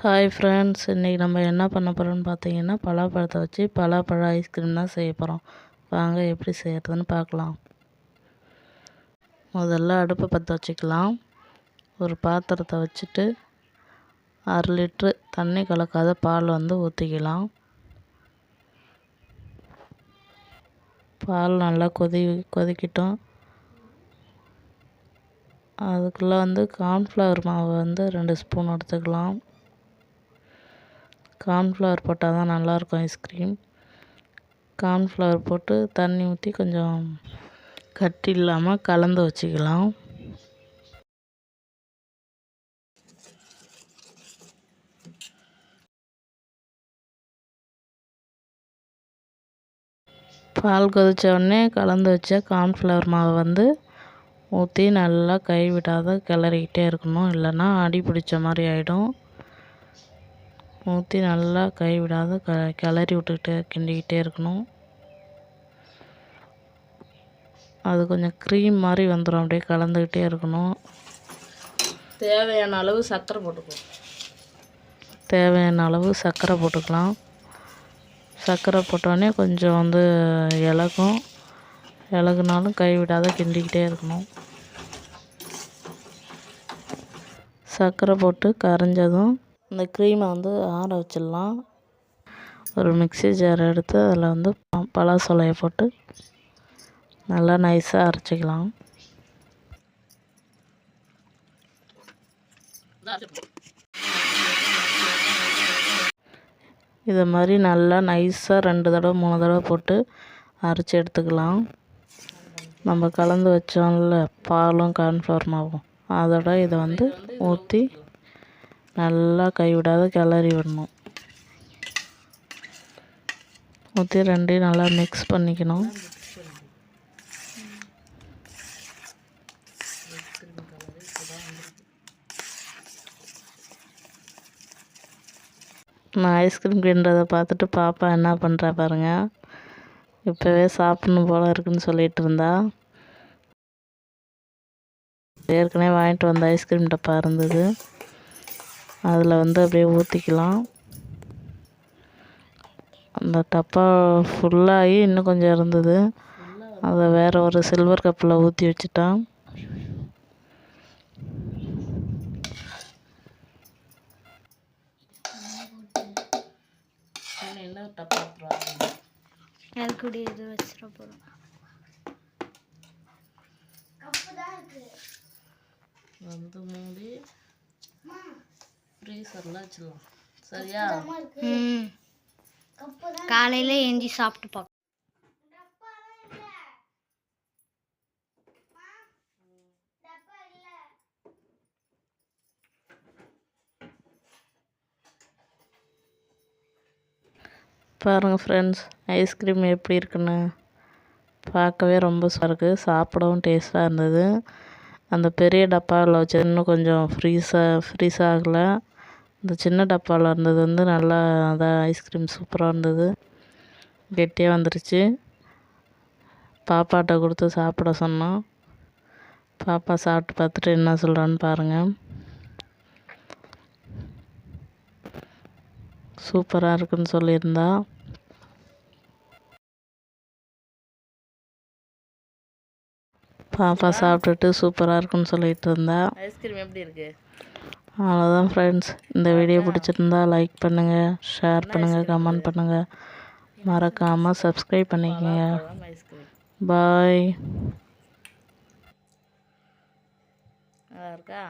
Hi friends இன்றைக்கி நம்ம என்ன பண்ண போகிறோம்னு பார்த்தீங்கன்னா பலாப்பழத்தை வச்சு பலாப்பழ ஐஸ்கிரீம் தான் செய்ய போகிறோம் வாங்க எப்படி செய்கிறதுன்னு பார்க்கலாம். முதல்ல அடுப்பை பற்ற வச்சுக்கலாம். ஒரு பாத்திரத்தை வச்சுட்டு அரை லிட்ரு தண்ணி கலக்காத பால் வந்து ஊற்றிக்கலாம் பால் நல்லா கொதி கொதிக்கட்டும். அதுக்குள்ளே வந்து கார்ன்ஃப்ளவர் மாவு வந்து ரெண்டு ஸ்பூன் எடுத்துக்கலாம். கார்ன்ஃப்ளவர் போட்டால் தான் நல்லாயிருக்கும் ஐஸ்கிரீம். கார்ன்ஃப்ளவர் போட்டு தண்ணி ஊற்றி கொஞ்சம் கட்டி இல்லாமல் கலந்து வச்சுக்கலாம். பால் கொதித்த உடனே கலந்து வச்ச கார்ன்ஃப்ளவர் மாவை வந்து ஊற்றி நல்லா கை விடாத கிளறிக்கிட்டே இருக்கணும். இல்லைன்னா அடி பிடிச்ச மாதிரி ஆகிடும் ஊற்றி நல்லா கை விடாத க கிளறி விட்டுக்கிட்டே கிண்டிக்கிட்டே இருக்கணும். அது கொஞ்சம் க்ரீம் மாதிரி வந்துடும் அப்படியே கலந்துக்கிட்டே இருக்கணும். தேவையான அளவு சர்க்கரை போட்டுக்கலாம் தேவையான அளவு சர்க்கரை போட்டுக்கலாம். சர்க்கரை போட்டோடனே கொஞ்சம் வந்து இலகும். இலகுனாலும் கை விடாத கிண்டிக்கிட்டே இருக்கணும். சர்க்கரை போட்டு கரைஞ்சதும் இந்த க்ரீமை வந்து ஆற வச்சிடலாம். ஒரு மிக்சி ஜார் எடுத்து அதில் வந்து பலாசொலையை போட்டு நல்லா நைஸாக அரைச்சிக்கலாம். இதை மாதிரி நல்லா நைஸாக ரெண்டு தடவை மூணு தடவை போட்டு அரைச்சி எடுத்துக்கலாம். நம்ம கலந்து வச்சோம்ல பாலும் கார்ன்ஃப்ளவர் மாவும். அதோட இதை வந்து ஊற்றி நல்லா கைவிடாத கிளறி விடணும். ஊற்றி ரெண்டையும் நல்லா மிக்ஸ் பண்ணிக்கணும். நான் ஐஸ்கிரீம் கிண்டுறதை பார்த்துட்டு பாப்பா என்ன பண்ணுறா பாருங்கள் இப்போவே சாப்பிட்ணும் போல் இருக்குன்னு சொல்லிகிட்டு இருந்தா. ஏற்கனவே வாங்கிட்டு வந்த ஐஸ்கிரீம் டப்பா இருந்தது அதில் வந்து அப்படியே ஊற்றிக்கலாம் அந்த டப்பா ஃபுல்லாகி இன்னும் கொஞ்சம் இருந்தது. அதை வேறு ஒரு சில்வர் கப்பில் ஊற்றி வச்சுட்டான். அதுக்குடி இது வச்சிட போகிறோம் வந்து மூடி. ஃப்ரீசரில் வச்சிடலாம். சரியா? ம். காலையில் எஞ்சி சாப்பிட்டு பார்க்க பாருங்கள் ஃப்ரெண்ட்ஸ் ஐஸ்கிரீம் எப்படி இருக்குன்னு. பார்க்கவே ரொம்ப இருக்குது சாப்பிடவும் டேஸ்ட்டாக இருந்தது. அந்த பெரிய டப்பாவில் வச்சு இன்னும் கொஞ்சம் ஃப்ரீஸாக ஃப்ரீஸ் ஆகலை இந்த சின்ன டப்பாவில் இருந்தது வந்து நல்லா அதான் ஐஸ்கிரீம் சூப்பராக இருந்தது. கெட்டியாக வந்துருச்சு. பாப்பாட்ட கொடுத்து சாப்பிட சொன்னோம் பாப்பா சாப்பிட்டு பார்த்துட்டு என்ன சொல்கிறான்னு பாருங்கள் சூப்பராக இருக்குன்னு சொல்லியிருந்தா. பாப்பா சாப்பிட்டுட்டு சூப்பராக இருக்குன்னு சொல்லிட்டு இருந்தா. ஐஸ்கிரீம் எப்படி இருக்கு? அவ்வளோதான் ஃப்ரெண்ட்ஸ் இந்த வீடியோ பிடிச்சிருந்தா லைக் பண்ணுங்கள் ஷேர் பண்ணுங்கள் கமெண்ட் பண்ணுங்கள் மறக்காமல் சப்ஸ்கிரைப் பண்ணிக்கோங்க. பாய் நல்லா இருக்கா?